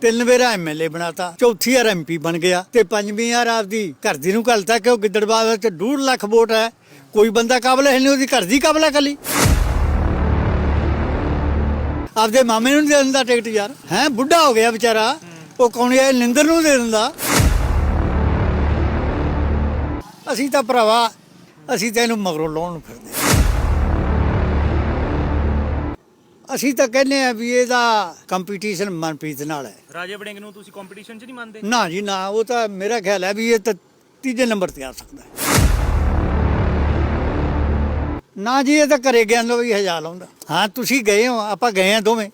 ਤਿੰਨ ਵਾਰ ਐਮਐਲਏ ਬਣਾਤਾ, ਚੌਥੀ ਵਾਰ ਐਮਪੀ ਬਣ ਗਿਆ ਤੇ ਪੰਜਵੀਂ ਵਾਰ ਆਪਦੀ ਘਰ ਦੀ ਨੂੰ ਘਲਤਾ ਕਿ ਉਹ ਗਿੱਦੜਬਾਦ ਵਿੱਚ 2 ਲੱਖ ਵੋਟ ਹੈ। ਕੋਈ ਬੰਦਾ ਕਾਬਲ ਹੈ ਨਹੀਂ, ਉਹਦੀ ਘਰ ਦੀ ਕਾਬਲ ਹੈ ਕੱਲੀ। ਆਪਦੇ ਮਾਮੇ ਨੂੰ ਦੇ ਦਿੰਦਾ ਟਿਕਟ ਯਾਰ। ਹੈ, ਬੁੱਢਾ ਹੋ ਗਿਆ ਵਿਚਾਰਾ। ਉਹ ਕੌਣ ਹੈ? ਨਿੰਦਰ ਨੂੰ ਦੇ ਦਿੰਦਾ। ਅਸੀਂ ਤਾਂ ਭਰਾਵਾ, ਅਸੀਂ ਤਾਂ ਇਹਨੂੰ ਮਗਰੋਂ ਲਾਉਣ ਨੂੰ ਫਿਰਦੇ ਅਸੀਂ ਤਾਂ ਕਹਿੰਦੇ ਆ ਵੀ ਇਹਦਾ ਕੰਪੀਟੀਸ਼ਨ ਮਨਪ੍ਰੀਤ ਨਾਲ ਹੈ। ਰਾਜੇ ਵੜਿੰਗ ਨੂੰ ਤੁਸੀਂ ਕੰਪੀਟੀਸ਼ਨ 'ਚ ਨਹੀਂ ਮੰਨਦੇ? ਨਾ ਜੀ ਨਾ ਉਹ ਤਾਂ ਮੇਰਾ ਖਿਆਲ ਹੈ ਵੀ ਇਹ ਤਾਂ ਤੀਜੇ ਨੰਬਰ ਤੇ ਆ ਸਕਦਾ ਹੈ। ਨਾ ਜੀ ਇਹ ਤਾਂ ਘਰੇ ਗਿਆ ਲੋ ਵੀ ਹਜ਼ਾਰ ਲਾਉਂਦਾ। ਹਾਂ ਤੁਸੀਂ ਗਏ ਹੋ ਆਪਾਂ ਗਏ ਆ ਦੋਵੇਂ।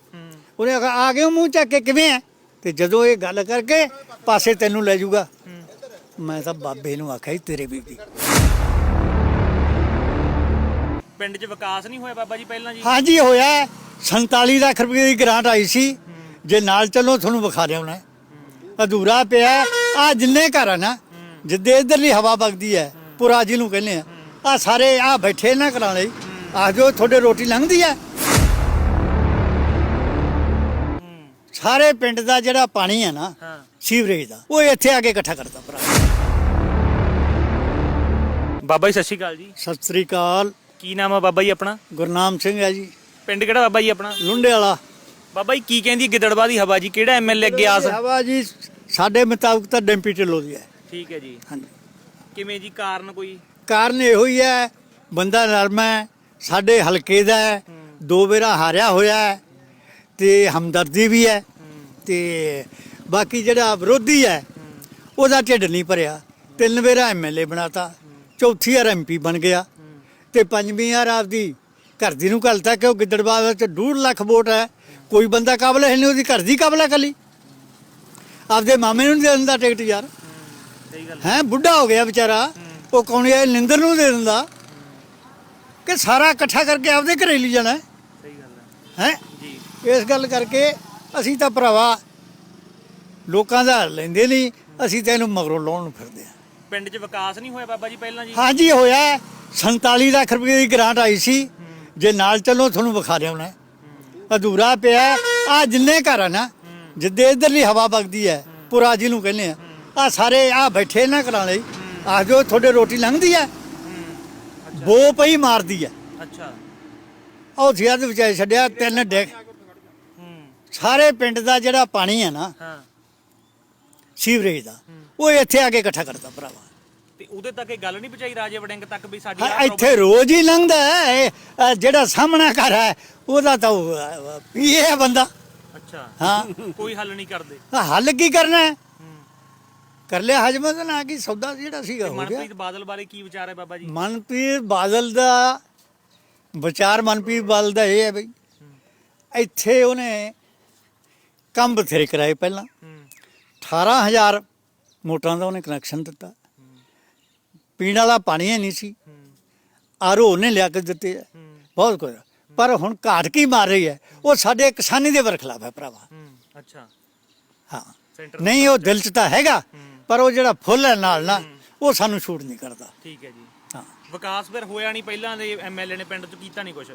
ਉਹਨੇ ਆਖਿਆ, ਆ ਗਏ ਹੋ ਮੂੰਹ ਚੱਕ ਕੇ ਕਿਵੇਂ ਆ ਤੇ ਜਦੋਂ ਇਹ ਗੱਲ ਕਰਕੇ ਪਾਸੇ ਤੈਨੂੰ ਲੈ ਜਾਊਗਾ। ਮੈਂ ਤਾਂ ਬਾਬੇ ਨੂੰ ਆਖਿਆ ਸੀ ਤੇਰੇ ਵੀ ਕੀ ਪਿੰਡ 'ਚ ਵਿਕਾਸ ਨਹੀਂ ਹੋਇਆ ਬਾਬਾ ਜੀ ਪਹਿਲਾਂ ਜੀ? ਹਾਂਜੀ ਹੋਇਆ। ਹੈ। 47 ਲੱਖ ਰੁਪਏ ਦੀ ਗ੍ਰਾਂਟ ਆਈ ਸੀ। ਜੇ ਨਾਲ ਚੱਲੋ ਤੁਹਾਨੂੰ ਵਿਖਾ ਦਿਆਉਣਾ ਅਧੂਰਾ ਪਿਆ। ਆ ਜਿੰਨੇ ਘਰ ਆ ਨਾ ਜਿੱਦੇ ਇਧਰਲੀ ਹਵਾ ਵਗਦੀ ਹੈ ਪੁਰਾ ਜੀ ਨੂੰ ਕਹਿੰਦੇ ਆ ਆ ਸਾਰੇ ਆ ਬੈਠੇ ਨਾ ਕਰਾਂ ਲਈ। ਆ ਜੋ ਤੁਹਾਡੇ ਰੋਟੀ ਲੰਘਦੀ ਹੈ। ਸਾਰੇ ਪਿੰਡ ਦਾ ਜਿਹੜਾ ਪਾਣੀ ਹੈ ਨਾ ਸੀਵਰੇਜ ਦਾ ਉਹ ਇੱਥੇ ਆ ਕੇ ਇਕੱਠਾ ਕਰਦਾ ਭਰਾ। ਬਾਬਾ ਜੀ ਸਤਿ ਸ਼੍ਰੀ ਅਕਾਲ ਜੀ। ਸਤਿ ਸ੍ਰੀ ਅਕਾਲ। ਕੀ ਨਾਮ ਆ ਬਾਬਾ ਜੀ ਆਪਣਾ? ਗੁਰਨਾਮ ਸਿੰਘ ਹੈ ਜੀ। ਪਿੰਡ ਕਿਹੜਾ ਬਾਬਾ ਜੀ ਆਪਣਾ? ਲੁੰਡੇ ਵਾਲਾ। ਬਾਬਾ ਜੀ ਕੀ ਕਹਿੰਦੀ ਗਿੱਦੜਵਾ ਦੀ ਹਵਾ ਜੀ? ਕਿਹੜਾ ਐਮਐਲਏ ਅੱਗੇ ਆਸ? ਹਵਾ ਜੀ ਸਾਡੇ ਮੁਤਾਬਕ ਤਾਂ ਡੈਂਪੀ ਢਿੱਲੋਂ ਦੀ ਹੈ। ਠੀਕ ਹੈ ਜੀ। ਹਾਂਜੀ। ਕਿਵੇਂ ਜੀ ਕਾਰਨ ਕੋਈ? ਕਾਰਨ ਇਹੋ ਹੀ ਹੈ ਬੰਦਾ ਨਰਮ ਹੈ ਸਾਡੇ ਹਲਕੇ ਦਾ ਹੈ ਦੋ ਵਾਰਾ ਹਾਰਿਆ ਹੋਇਆ ਹੈ ਤੇ ਹਮਦਰਦੀ ਵੀ ਹੈ ਤੇ ਬਾਕੀ ਜਿਹੜਾ ਵਿਰੋਧੀ ਹੈ ਉਹਦਾ ਢਿੱਡ ਨਹੀਂ ਭਰਿਆ। ਤਿੰਨ ਵਾਰਾ ਐਮਐਲਏ ਬਣਾਤਾ ਚੌਥੀ ਵਾਰ ਐਮਪੀ ਬਣ ਗਿਆ ਤੇ ਪੰਜਵੀਂ ਵਾਰ ਆਪਦੀ ਘਰ ਦੀ ਨੂੰ ਘਲਤਾ ਕਿ ਉਹ ਗਿੱਦੜਬਾਦ ਵਿੱਚ 2 ਲੱਖ ਵੋਟ ਹੈ। ਕੋਈ ਬੰਦਾ ਕਾਬਲ ਹੈ ਨਹੀਂ ਉਹਦੀ ਘਰ ਦੀ ਕਾਬਲ ਹੈ ਕੱਲੀ। ਆਪਦੇ ਮਾਮੇ ਨੂੰ ਦੇ ਦਿੰਦਾ ਟਿਕਟ ਯਾਰ। ਹੈ ਬੁੱਢਾ ਹੋ ਗਿਆ ਵਿਚਾਰਾ। ਉਹ ਕੌਣ ਹੈ ਨਿੰਦਰ ਨੂੰ ਦੇ ਦਿੰਦਾ। ਕਿ ਸਾਰਾ ਇਕੱਠਾ ਕਰਕੇ ਆਪਦੇ ਘਰੇ ਲਈ ਜਾਣਾ ਸਹੀ ਗੱਲ ਹੈ। ਹੈ? ਇਸ ਗੱਲ ਕਰਕੇ ਅਸੀਂ ਤਾਂ ਭਰਾਵਾ ਲੋਕਾਂ ਦਾ ਲੈਂਦੇ ਨਹੀਂ ਅਸੀਂ ਤਾਂ ਇਹਨੂੰ ਮਗਰੋਂ ਲਾਉਣ ਨੂੰ ਫਿਰਦੇ ਹਾਂ। ਪਿੰਡ 'ਚ ਵਿਕਾਸ ਨਹੀਂ ਹੋਇਆ ਬਾਬਾ ਜੀ ਪਹਿਲਾਂ ਜੀ? ਹਾਂਜੀ ਹੋਇਆ। ਹੈ। 47 ਲੱਖ ਰੁਪਏ ਦੀ ਗ੍ਰਾਂਟ ਆਈ ਸੀ। ਜੇ ਨਾਲ ਚੱਲੋ ਤੁਹਾਨੂੰ ਵਿਖਾ ਦਿਆਉਣਾ ਅਧੂਰਾ ਪਿਆ। ਆ ਜਿੰਨੇ ਘਰ ਆ ਨਾ ਜਿੱਦੇ ਇਧਰਲੀ ਹਵਾ ਵਗਦੀ ਹੈ ਪੁਰਾ ਜੀ ਨੂੰ ਕਹਿੰਦੇ ਆ ਆ ਸਾਰੇ ਆ ਬੈਠੇ ਨਾ ਕਰਾਂ ਲਈ। ਆ ਜੋ ਤੁਹਾਡੇ ਰੋਟੀ ਲੰਘਦੀ ਹੈ ਬੋ ਪਈ ਮਾਰਦੀ ਹੈ। ਅੱਛਾ। ਉਹ ਸਿਆ ਦੇ ਵਿਚਾਰੇ ਛੱਡਿਆ ਤਿੰਨ ਹੂੰ ਸਾਰੇ ਪਿੰਡ ਦਾ ਜਿਹੜਾ ਪਾਣੀ ਹੈ ਨਾ ਸੀਵਰੇਜ ਦਾ ਉਹ ਇੱਥੇ ਆ ਕੇ ਇਕੱਠਾ ਕਰਦਾ ਭਰਾਵਾ। ਤੇ ਉਹਦੇ ਤੱਕ ਇਹ ਗੱਲ ਨਹੀਂ ਪਹੁੰਚਾਈ ਰਾਜੇ ਵੜਿੰਗ ਤੱਕ ਵੀ ਸਾਡੀ ਹਾਂ, ਇੱਥੇ ਰੋਜ਼ ਹੀ ਲੰਘਦਾ ਹੈ ਇਹ, ਅਹ, ਜਿਹੜਾ ਸਾਹਮਣਾ ਘਰ ਹੈ ਉਹਦਾ ਤਾਂ ਉਹ, ਅਹ, ਪੀਏ ਹੈ ਬੰਦਾ। ਅੱਛਾ। ਹਾਂ। ਕੋਈ ਹੱਲ ਨਹੀਂ ਕਰਦੇ। ਆਹ ਹੱਲ ਕੀ ਕਰਨਾ ਹੈ? ਹੂੰ। ਕਰ ਲਿਆ ਹਜਮ ਨਾ ਕੀ ਸੌਦਾ ਜਿਹੜਾ ਸੀਗਾ ਹੋ ਗਿਆ। ਮਨਪ੍ਰੀਤ ਬਾਦਲ ਬਾਰੇ ਕੀ ਵਿਚਾਰ ਹੈ ਬਾਬਾ ਜੀ? ਮਨਪ੍ਰੀਤ ਬਾਦਲ ਦਾ ਵਿਚਾਰ ਮਨਪ੍ਰੀਤ ਬਾਦਲ ਦਾ ਇਹ ਹੈ ਬਈ ਇੱਥੇ ਉਹਨੇ ਕੰਮ ਬਥੇਰੇ ਕਰਾਏ ਪਹਿਲਾਂ। ਹੂੰ। 18000 ਮੋਟਰਾਂ ਦਾ ਉਹਨੇ ਕਨੈਕਸ਼ਨ ਦਿੱਤਾ। ਪੀਣ ਵਾਲਾ ਪਾਣੀ ਹੀ ਨਹੀਂ ਸੀ। ਹੂੰ ਆਰਓ ਉਹਨੇ ਲਿਆ ਕੇ ਦਿੱਤੇ ਬਹੁਤ ਕੁਝ। ਪਰ ਹੁਣ ਘਾਟ ਕੀ ਮਾਰ ਰਹੀ ਹੈ? ਉਹ ਸਾਡੇ ਕਿਸਾਨੀ ਦੇ ਵਰਖਲਾਫ ਹੈ ਭਰਾਵਾ। ਅੱਛਾ। ਹਾਂ। ਨਹੀਂ ਉਹ ਦਿਲ ਚ ਤਾਂ ਹੈਗਾ। ਪਰ ਉਹ ਜਿਹੜਾ ਫੁੱਲ ਹੈ ਨਾਲ ਨਾ ਉਹ ਸਾਨੂੰ ਛੂਟ ਨਹੀਂ ਕਰਦਾ। ਠੀਕ ਹੈ ਜੀ। ਹਾਂ। ਵਿਕਾਸ ਫਿਰ ਹੋਇਆ ਨਹੀਂ ਪਹਿਲਾਂ ਦੇ ਐਮਐਲਏ ਨੇ ਪਿੰਡ 'ਚ ਕੀਤਾ ਨਹੀਂ ਕੁਝ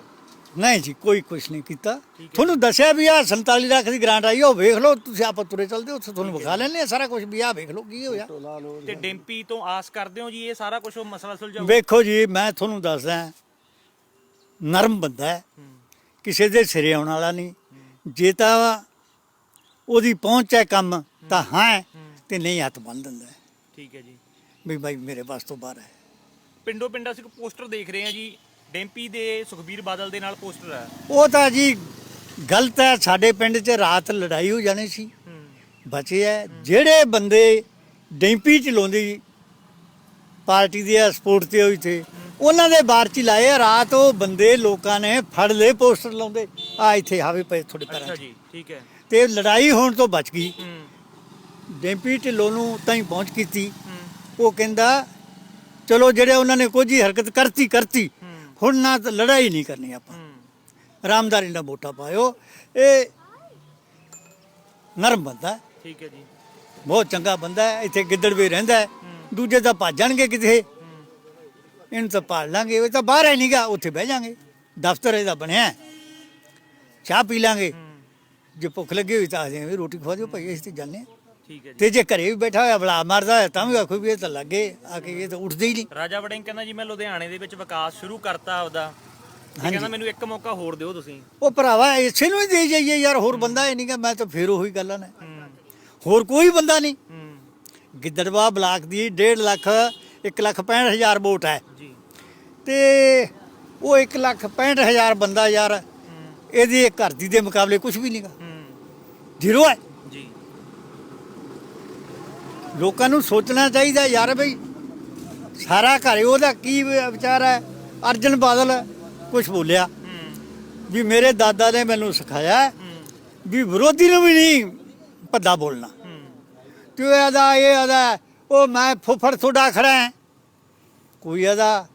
ਨਹੀਂ ਜੀ ਕੋਈ ਕੁਝ ਨਹੀਂ ਕੀਤਾ। ਤੁਹਾਨੂੰ ਦੱਸਿਆ ਵੀ ਆ 47 ਲੱਖ ਦੀ ਗ੍ਰਾਂਟ ਆਈ ਉਹ ਵੇਖ ਲਓ ਤੁਸੀਂ ਆਪਾਂ ਤੁਰੇ ਚੱਲਦੇ ਉੱਥੇ ਤੁਹਾਨੂੰ ਵਿਖਾ ਲੈਣੇ ਸਾਰਾ ਕੁਝ ਵੀ ਆ ਵੇਖ ਲਓ ਕੀ ਹੋਇਆ। ਤੇ ਡਿੰਪੀ ਤੋਂ ਆਸ ਕਰਦੇ ਹੋ ਜੀ ਇਹ ਸਾਰਾ ਕੁਝ ਮਸਲਾ ਸੁਲਝਾਊ? ਵੇਖੋ ਜੀ ਮੈਂ ਤੁਹਾਨੂੰ ਦੱਸਦਾ ਨਰਮ ਬੰਦਾ ਹੈ। ਕਿਸੇ ਦੇ ਸਿਰੇ ਆਉਣ ਵਾਲਾ ਨਹੀਂ। ਜੇ ਤਾਂ ਉਹਦੀ ਪਹੁੰਚ ਹੈ ਕੰਮ ਤਾਂ ਹਾਂ। ਤੇ ਨਹੀਂ ਹੱਥ ਬੰਨ ਦਿੰਦਾ ਹੈ। ਠੀਕ ਹੈ ਜੀ। ਵੀ ਭਾਈ ਮੇਰੇ ਪਾਸ ਤੋਂ ਬਾਹਰ ਹੈ। ਪਿੰਡੋ ਪਿੰਡ ਅਸੀਂ ਇੱਕ ਪੋਸਟਰ ਦੇਖ ਰਹੇ ਹਾਂ ਜੀ ਡਿੰਪੀ ਦੇ ਸੁਖਬੀਰ ਬਾਦਲ ਦੇ ਨਾਲ ਪੋਸਟਰ ਹੈ ਉਹ ਤਾਂ ਜੀ ਗਲਤ ਹੈ ਸਾਡੇ ਪਿੰਡ 'ਚ ਰਾਤ ਲੜਾਈ ਹੋ ਜਾਣੀ ਸੀ। ਬਚੇ ਹੈ। ਜਿਹੜੇ ਬੰਦੇ ਡੈਂਪੀ ਚਲਾਉਂਦੀ ਪਾਰਟੀ ਦੀ ਸਪੋਰਟ ਤੇ ਹੋਈ ਤੇ ਉਹਨਾਂ ਦੇ ਬਾਰ ਚ ਲਾਏ। ਰਾਤ ਉਹ ਬੰਦੇ ਲੋਕਾਂ ਨੇ ਫੜ ਲਏ ਪੋਸਟਰ ਲਾਉਂਦੇ। ਆ ਇੱਥੇ ਹਾਵੇ ਪਏ ਤੁਹਾਡੇ ਅੱਛਾ ਪੈਰਾਂ 'ਚ। ਜੀ ਠੀਕ ਹੈ। ਤੇ ਲੜਾਈ ਹੋਣ ਤੋਂ ਬਚ ਗਈ। ਡੈਂਪੀ ਢਿੱਲੋਂ ਨੂੰ ਤਾਈਂ ਪਹੁੰਚ ਕੀਤੀ। ਉਹ ਕਹਿੰਦਾ ਚਲੋ ਜਿਹੜੇ ਉਹਨਾਂ ਨੇ ਕੁਝ ਹੀ ਹਰਕਤ ਕਰਤੀ ਕਰਤੀ। ਹੁਣ ਨਾ ਤਾਂ ਲੜਾਈ ਨਹੀਂ ਕਰਨੀ ਆਪਾਂ। ਹੂੰ। ਰਾਮਦਾਰੀ ਨਾਲ ਵੋਟਾਂ ਪਾਇਓ। ਇਹ ਨਰਮ ਬੰਦਾ ਠੀਕ ਹੈ ਜੀ। ਬਹੁਤ ਚੰਗਾ ਬੰਦਾ ਹੈ। ਇੱਥੇ ਗਿੱਦੜ ਵੀ ਰਹਿੰਦਾ ਹੈ। ਦੂਜੇ ਤਾਂ ਭੱਜ ਜਾਣਗੇ ਕਿਤੇ ਇਹਨੂੰ ਤਾਂ ਪਾਲ ਲਾਂਗੇ। ਉਹ ਤਾਂ ਬਾਹਰ ਹੈ ਨਹੀਂਗਾ ਉੱਥੇ ਬਹਿ ਜਾਾਂਗੇ। ਦਫ਼ਤਰ ਇਹਦਾ ਬਣਿਆ ਹੈ। ਚਾਹ ਪੀ ਲਾਂਗੇ। ਜੇ ਭੁੱਖ ਲੱਗੀ ਹੋਈ ਤਾਂ ਆ ਵੀ ਰੋਟੀ ਖਵਾ ਦਿਓ ਭਾਈ ਅਸੀਂ ਤੇ ਜਾਂਦੇ ਹਾਂ। ਠੀਕ ਹੈ ਜੀ। ਤੇ ਜੇ ਘਰੇ ਵੀ ਬੈਠਾ ਹੋਇਆ ਬਲਾ ਮਾਰਦਾ ਹੈ ਤਾਂ ਵੀ ਆਖੋ ਵੀ ਇਹ ਤਾਂ ਲੱਗੇ ਆ ਕੇ ਇਹ ਤਾਂ ਉੱਠਦੇ ਹੀ ਨਹੀਂ। ਰਾਜਾ ਵੜਿੰਗ ਕਹਿੰਦਾ ਜੀ ਮੈਂ ਲੁਧਿਆਣੇ ਦੇ ਵਿੱਚ ਵਿਕਾਸ ਸ਼ੁਰੂ ਕਰਤਾ ਆਪਦਾ। ਤੇ ਕਹਿੰਦਾ ਮੈਨੂੰ ਇੱਕ ਮੌਕਾ ਹੋਰ ਦਿਓ ਤੁਸੀਂ। ਉਹ ਭਰਾਵਾ ਇਸੇ ਨੂੰ ਹੀ ਦੇ ਜਾਈਏ ਯਾਰ ਹੋਰ ਬੰਦਾ ਹੀ ਨਹੀਂਗਾ ਮੈਂ ਤਾਂ ਫੇਰ ਉਹੀ ਗੱਲਾਂ ਨੇ। ਹੂੰ। ਹੋਰ ਕੋਈ ਬੰਦਾ ਨਹੀਂ। ਹੂੰ। ਗਿੱਦੜਵਾ ਬਲਾਕ ਦੀ 1.5 ਲੱਖ 1 ਲੱਖ 65 ਹਜ਼ਾਰ ਵੋਟ ਹੈ। ਜੀ। ਤੇ ਉਹ 1 ਲੱਖ 65 ਹਜ਼ਾਰ ਬੰਦਾ ਯਾਰ ਇਹਦੀ ਇੱਕ ਘਰ ਦੀ ਦੇ ਮੁਕਾਬਲੇ ਕੁਝ ਵੀ ਨਹੀਂਗਾ। ਹੂੰ। ਜ਼ੀਰੋ ਹੈ। ਲੋਕਾਂ ਨੂੰ ਸੋਚਣਾ ਚਾਹੀਦਾ ਯਾਰ ਬਈ। ਸਾਰਾ ਘਰ ਉਹਦਾ ਕੀ ਵਿਚਾਰ ਹੈ? ਅਰਜਨ ਬਾਦਲ ਕੁਝ ਬੋਲਿਆ। ਵੀ ਮੇਰੇ ਦਾਦਾ ਨੇ ਮੈਨੂੰ ਸਿਖਾਇਆ ਵੀ ਵਿਰੋਧੀ ਨੂੰ ਵੀ ਨਹੀਂ ਭੱਦਾ ਬੋਲਣਾ। ਹੂੰ ਤੇ ਉਹ ਆਦਾ, ਇਹ ਆਦਾ, ਉਹ ਮੈਂ ਫੁੱਫੜ ਤੁਹਾਡਾ ਖੜਾ ਕੋਈ ਆਦਾ,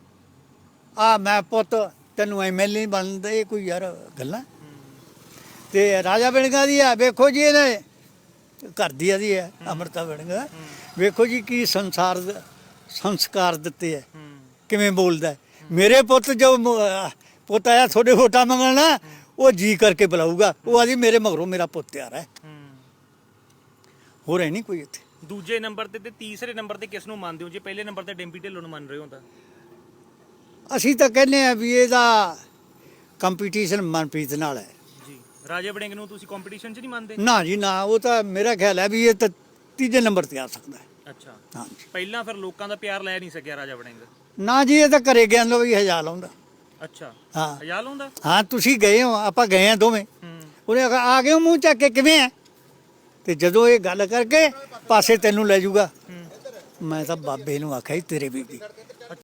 ਆ ਮੈਂ ਪੁੱਤ ਤੈਨੂੰ ਐਮਐਲਏ ਨਹੀਂ ਇਹ ਕੋਈ ਯਾਰ ਗੱਲਾਂ? ਤੇ ਰਾਜਾ ਬਿਣਗਾ ਦੀ ਆ। ਵੇਖੋ ਜੀ ਇਹਨੇ ਘਰ ਦੀ ਆਦੀ ਹੈ ਅਮਰਤਾ ਬਿਣਗਾ ਵੇਖੋ ਜੀ ਕੀ ਸੰਸਾਰ ਸੰਸਕਾਰ ਦਿੱਤੇ ਹੈ ਕਿਵੇਂ ਬੋਲਦਾ। ਮੇਰੇ ਪੁੱਤ ਜੋ ਪੁੱਤ ਆਇਆ ਤੁਹਾਡੇ ਵੋਟਾਂ ਮੰਗਣ ਉਹ ਜੀ ਕਰਕੇ ਬੁਲਾਊਗਾ। ਉਹ ਆਦੀ ਮੇਰੇ ਮਗਰੋਂ ਮੇਰਾ ਪੁੱਤ ਤਿਆਰ ਹੈ। ਹੂੰ ਹੋਰ ਹੈ ਨਹੀਂ ਕੋਈ ਇੱਥੇ। ਦੂਜੇ ਨੰਬਰ ਤੇ ਤੇ ਤੀਸਰੇ ਨੰਬਰ ਤੇ ਕਿਸ ਨੂੰ ਮੰਨਦੇ ਹੋ? ਜੇ ਪਹਿਲੇ ਨੰਬਰ ਤੇ ਡੈਂਪੀ ਢਿੱਲੋਂ ਨੂੰ ਮੰਨ ਰਹੇ ਹੋ ਤਾਂ। ਅਸੀਂ ਤਾਂ ਕਹਿੰਦੇ ਆ ਵੀ ਇਹਦਾ ਕੰਪੀਟੀਸ਼ਨ ਮਨਪ੍ਰੀਤ ਨਾਲ ਹੈ। ਰਾਜਾ ਵੜਿੰਗ ਨੂੰ ਤੁਸੀਂ ਕੰਪੀਟੀਸ਼ਨ 'ਚ ਨਹੀਂ ਮੰਨਦੇ? ਨਾ ਜੀ ਨਾ ਉਹ ਤਾਂ ਮੇਰਾ ਖਿਆਲ ਹੈ ਵੀ ਇਹ ਤਾਂ ਤੀਜੇ ਨੰਬਰ ਤੇ ਆ ਸਕਦਾ ਹੈ। ਅੱਛਾ। ਹਾਂਜੀ। ਪਹਿਲਾਂ ਫਿਰ ਲੋਕਾਂ ਦਾ ਪਿਆਰ ਲੈ ਨਹੀਂ ਸਕਿਆ ਰਾਜਾ ਵੜਿੰਗ। ਨਾ ਜੀ ਇਹ ਤਾਂ ਘਰੇ ਗਿਆ ਲੋ ਵੀ ਹਜ਼ਾਰ ਲਾਉਂਦਾ। ਅੱਛਾ। ਹਾਂ। ਹਜ਼ਾਰ ਲਾਉਂਦਾ? ਹਾਂ ਤੁਸੀਂ ਗਏ ਹੋ ਆਪਾਂ ਗਏ ਆ ਦੋਵੇਂ। ਹੂੰ। ਉਹਨੇ ਆਖਿਆ, ਆ ਗਏ ਹੋ ਮੂੰਹ ਚੱਕ ਕੇ ਕਿਵੇਂ ਆ ਤੇ ਜਦੋਂ ਇਹ ਗੱਲ ਕਰਕੇ ਪਾਸੇ ਤੈਨੂੰ ਲੈ ਜਾਊਗਾ। ਮੈਂ ਤਾਂ ਬਾਬੇ ਨੂੰ ਆਖਿਆ ਸੀ ਤੇਰੇ ਵੀ